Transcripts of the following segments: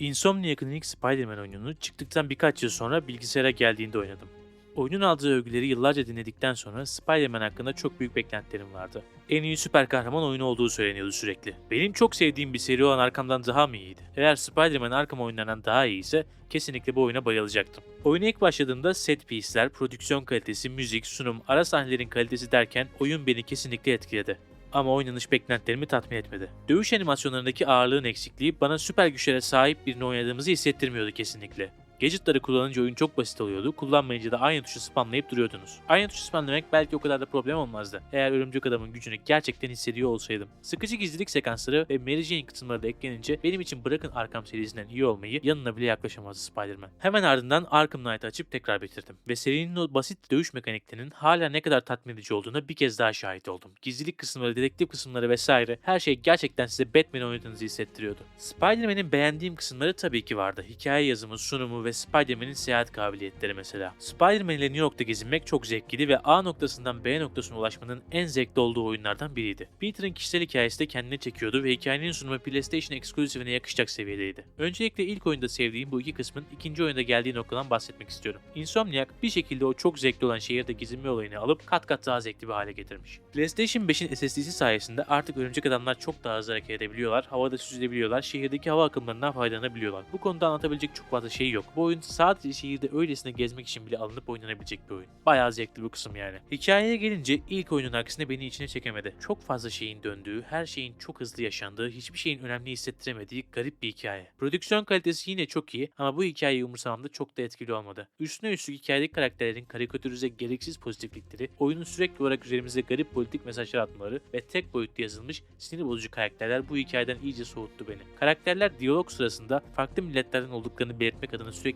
Insomniac'ın ilk Spider-Man oyununu çıktıktan birkaç yıl sonra bilgisayara geldiğinde oynadım. Oyunun aldığı övgüleri yıllarca dinledikten sonra Spider-Man hakkında çok büyük beklentilerim vardı. En iyi süper kahraman oyunu olduğu söyleniyordu sürekli. Benim çok sevdiğim bir seri olan Arkham'dan daha mı iyiydi? Eğer Spider-Man Arkham oyunlarından daha iyi ise kesinlikle bu oyuna bayılacaktım. Oyuna ilk başladığımda set piece'ler, prodüksiyon kalitesi, müzik, sunum, ara sahnelerin kalitesi derken oyun beni kesinlikle etkiledi. Ama oynanış beklentilerimi tatmin etmedi. Dövüş animasyonlarındaki ağırlığın eksikliği bana süper güçlere sahip birini oynadığımızı hissettirmiyordu kesinlikle. Gadget'ları kullanınca oyun çok basit oluyordu, kullanmayınca da aynı tuşu spamlayıp duruyordunuz. Aynı tuşu spamlamak belki o kadar da problem olmazdı. Eğer örümcek adamın gücünü gerçekten hissediyor olsaydım. Sıkıcı gizlilik sekansları ve Mary Jane kısımları da eklenince benim için bırakın Arkham serisinden iyi olmayı yanına bile yaklaşamazdı Spider-Man. Hemen ardından Arkham Knight'ı açıp tekrar bitirdim. Ve serinin o basit dövüş mekaniklerinin hala ne kadar tatmin edici olduğuna bir kez daha şahit oldum. Gizlilik kısımları, dedektif kısımları vesaire her şey gerçekten size Batman oynadığınızı hissettiriyordu. Spider-Man'in beğendiğim kısımları tabii ki vardı. Hikaye yazımı, sunumu ve Spider-Man'in seyahat kabiliyetleri mesela. Spider-Man ile New York'ta gezinmek çok zevkliydi ve A noktasından B noktasına ulaşmanın en zevkli olduğu oyunlardan biriydi. Peter'ın kişisel hikayesi de kendine çekiyordu ve hikayenin sunumu PlayStation eksklusifine yakışacak seviyedeydi. Öncelikle ilk oyunda sevdiğim bu iki kısmın ikinci oyunda geldiği noktadan bahsetmek istiyorum. Insomniac bir şekilde o çok zevkli olan şehirde gezinme olayını alıp kat kat daha zevkli bir hale getirmiş. PlayStation 5'in SSD'si sayesinde artık örümcek adamlar çok daha hızlı hareket edebiliyorlar, havada süzülebiliyorlar, şehirdeki hava akımlarından faydalanabiliyorlar. Bu konuda anlatabilecek çok fazla şey yok. Bu oyun sadece şehirde öylesine gezmek için bile alınıp oynanabilecek bir oyun. Bayağı zevkli bu kısım yani. Hikayeye gelince ilk oyunun aksine beni içine çekemedi. Çok fazla şeyin döndüğü, her şeyin çok hızlı yaşandığı, hiçbir şeyin önemli hissettiremediği garip bir hikaye. Prodüksiyon kalitesi yine çok iyi ama bu hikayeyi umursamamda çok da etkili olmadı. Üstüne üstlük hikayedeki karakterlerin karikatürize gereksiz pozitiflikleri, oyunun sürekli olarak üzerimize garip politik mesajlar atmaları ve tek boyutlu yazılmış sinir bozucu karakterler bu hikayeden iyice soğuttu beni. Karakterler diyalog sırasında farklı milletlerden olduklarını belirtmek adına sürekli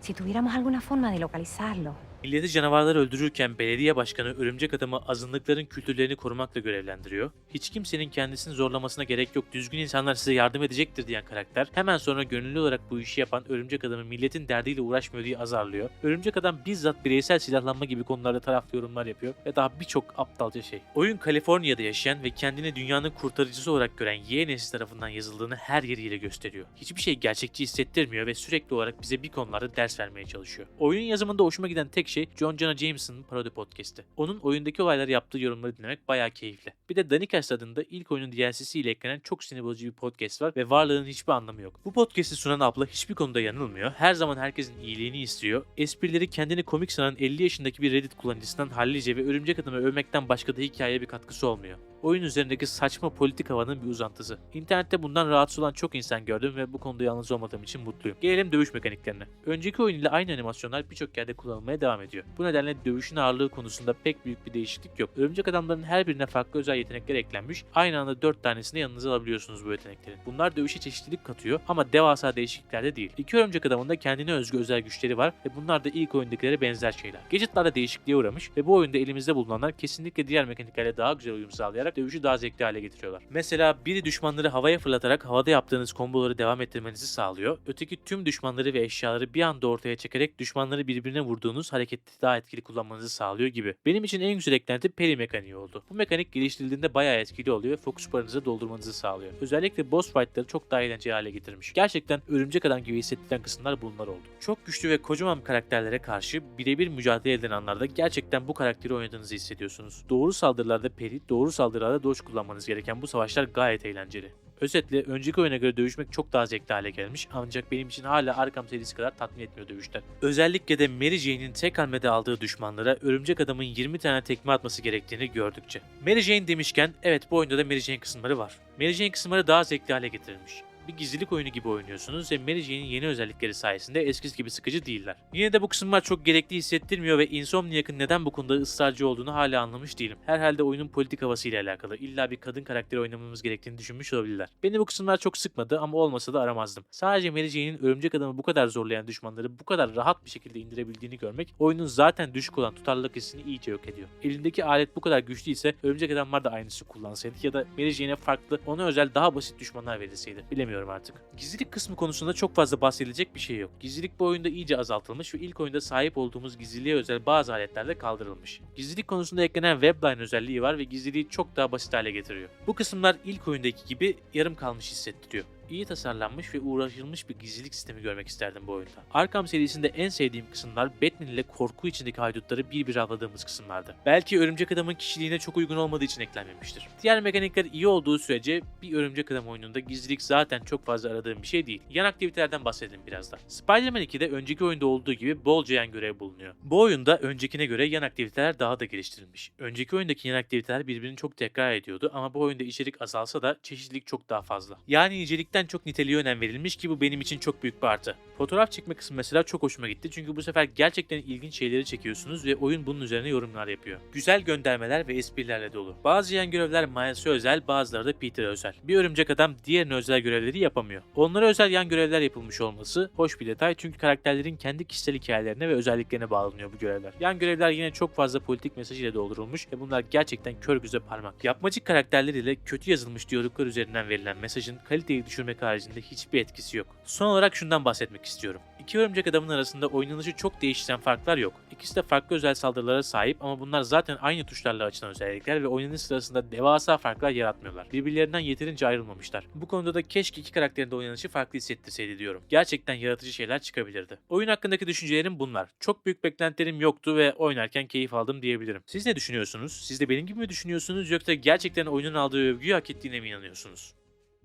Si tuviéramos alguna forma de localizarlo. Milleti canavarları öldürürken belediye başkanı örümcek adamı azınlıkların kültürlerini korumakla görevlendiriyor. Hiç kimsenin kendisini zorlamasına gerek yok düzgün insanlar size yardım edecektir diyen karakter hemen sonra gönüllü olarak bu işi yapan örümcek adamı milletin derdiyle uğraşmıyor diye azarlıyor. Örümcek adam bizzat bireysel silahlanma gibi konularda taraflı yorumlar yapıyor ve daha birçok aptalca şey. Oyun Kaliforniya'da yaşayan ve kendini dünyanın kurtarıcısı olarak gören Y nesli tarafından yazıldığını her yeriyle gösteriyor. Hiçbir şey gerçekçi hissettirmiyor ve sürekli olarak bize bir konularda ders vermeye çalışıyor. Oyunun yazımında hoşuma giden tek şey John Jonah Jameson'ın parodi podcast'i. Onun oyundaki olayları yaptığı yorumları dinlemek bayağı keyifli. Bir de Danicast adında ilk oyunun DLC'si ile eklenen çok sinir bozucu bir podcast var ve varlığının hiçbir anlamı yok. Bu podcast'i sunan abla hiçbir konuda yanılmıyor. Her zaman herkesin iyiliğini istiyor. Esprileri kendini komik sanan 50 yaşındaki bir Reddit kullanıcısından hallice ve örümcek adamı övmekten başka da hikayeye bir katkısı olmuyor oyun üzerindeki saçma politik havanın bir uzantısı. İnternette bundan rahatsız olan çok insan gördüm ve bu konuda yalnız olmadığım için mutluyum. Gelelim dövüş mekaniklerine. Önceki oyun ile aynı animasyonlar birçok yerde kullanılmaya devam ediyor. Bu nedenle dövüşün ağırlığı konusunda pek büyük bir değişiklik yok. Örümcek adamların her birine farklı özel yetenekler eklenmiş. Aynı anda 4 tanesini yanınıza alabiliyorsunuz bu yeteneklerin. Bunlar dövüşe çeşitlilik katıyor ama devasa değişiklikler de değil. İki örümcek adamın da kendine özgü özel güçleri var ve bunlar da ilk oyundakilere benzer şeyler. Gadget'lar değişikliğe uğramış ve bu oyunda elimizde bulunanlar kesinlikle diğer mekaniklerle daha güzel uyum sağlayarak dövüşü daha zevkli hale getiriyorlar. Mesela biri düşmanları havaya fırlatarak havada yaptığınız komboları devam ettirmenizi sağlıyor. Öteki tüm düşmanları ve eşyaları bir anda ortaya çekerek düşmanları birbirine vurduğunuz hareketi daha etkili kullanmanızı sağlıyor gibi. Benim için en güzel eklenti peri mekaniği oldu. Bu mekanik geliştirildiğinde bayağı etkili oluyor ve fokus barınızı doldurmanızı sağlıyor. Özellikle boss fight'ları çok daha eğlenceli hale getirmiş. Gerçekten örümcek adam gibi hissettiren kısımlar bunlar oldu. Çok güçlü ve kocaman karakterlere karşı birebir mücadele eden anlarda gerçekten bu karakteri oynadığınızı hissediyorsunuz. Doğru saldırılarda peri, doğru saldırılarda doç kullanmanız gereken bu savaşlar gayet eğlenceli. Özetle önceki oyuna göre dövüşmek çok daha zevkli hale gelmiş ancak benim için hala Arkham serisi kadar tatmin etmiyor dövüşler. Özellikle de Mary Jane'in tek hamlede aldığı düşmanlara örümcek adamın 20 tane tekme atması gerektiğini gördükçe. Mary Jane demişken evet bu oyunda da Mary Jane kısımları var. Mary Jane kısımları daha zevkli hale getirilmiş bir gizlilik oyunu gibi oynuyorsunuz ve Mary yeni özellikleri sayesinde eskisi gibi sıkıcı değiller. Yine de bu kısımlar çok gerekli hissettirmiyor ve Insomniac'ın neden bu konuda ısrarcı olduğunu hala anlamış değilim. Herhalde oyunun politik havasıyla alakalı. İlla bir kadın karakteri oynamamız gerektiğini düşünmüş olabilirler. Beni bu kısımlar çok sıkmadı ama olmasa da aramazdım. Sadece Mary örümcek adamı bu kadar zorlayan düşmanları bu kadar rahat bir şekilde indirebildiğini görmek oyunun zaten düşük olan tutarlılık hissini iyice yok ediyor. Elindeki alet bu kadar güçlüyse örümcek adamlar da aynısı kullansaydı ya da Mary farklı ona özel daha basit düşmanlar verilseydi. Bilemiyorum artık. Gizlilik kısmı konusunda çok fazla bahsedilecek bir şey yok. Gizlilik bu oyunda iyice azaltılmış ve ilk oyunda sahip olduğumuz gizliliğe özel bazı aletler de kaldırılmış. Gizlilik konusunda eklenen webline özelliği var ve gizliliği çok daha basit hale getiriyor. Bu kısımlar ilk oyundaki gibi yarım kalmış hissettiriyor. İyi tasarlanmış ve uğraşılmış bir gizlilik sistemi görmek isterdim bu oyunda. Arkham serisinde en sevdiğim kısımlar Batman ile korku içindeki haydutları bir bir avladığımız kısımlardı. Belki Örümcek Adam'ın kişiliğine çok uygun olmadığı için eklenmemiştir. Diğer mekanikler iyi olduğu sürece bir Örümcek Adam oyununda gizlilik zaten çok fazla aradığım bir şey değil. Yan aktivitelerden bahsedelim biraz da. Spider-Man 2'de önceki oyunda olduğu gibi bolca yan görev bulunuyor. Bu oyunda öncekine göre yan aktiviteler daha da geliştirilmiş. Önceki oyundaki yan aktiviteler birbirini çok tekrar ediyordu ama bu oyunda içerik azalsa da çeşitlilik çok daha fazla. Yani nicelikten çok niteliğe önem verilmiş ki bu benim için çok büyük bir artı. Fotoğraf çekme kısmı mesela çok hoşuma gitti çünkü bu sefer gerçekten ilginç şeyleri çekiyorsunuz ve oyun bunun üzerine yorumlar yapıyor. Güzel göndermeler ve esprilerle dolu. Bazı yan görevler Miles'e özel bazıları da Peter'e özel. Bir örümcek adam diğerine özel görevleri yapamıyor. Onlara özel yan görevler yapılmış olması hoş bir detay çünkü karakterlerin kendi kişisel hikayelerine ve özelliklerine bağlanıyor bu görevler. Yan görevler yine çok fazla politik mesaj ile doldurulmuş ve bunlar gerçekten kör göze parmak. Yapmacık karakterler ile kötü yazılmış diyaloglar üzerinden verilen mesajın kaliteyi düşürmek haricinde hiçbir etkisi yok. Son olarak şundan bahsetmek istiyorum. İki örümcek adamın arasında oynanışı çok değiştiren farklar yok. İkisi de farklı özel saldırılara sahip ama bunlar zaten aynı tuşlarla açılan özellikler ve oynanış sırasında devasa farklar yaratmıyorlar. Birbirlerinden yeterince ayrılmamışlar. Bu konuda da keşke iki karakterin de oynanışı farklı hissettirseydi diyorum. Gerçekten yaratıcı şeyler çıkabilirdi. Oyun hakkındaki düşüncelerim bunlar. Çok büyük beklentilerim yoktu ve oynarken keyif aldım diyebilirim. Siz ne düşünüyorsunuz? Siz de benim gibi mi düşünüyorsunuz yoksa gerçekten oyunun aldığı övgüyü hak ettiğine mi inanıyorsunuz?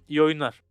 İyi oyunlar.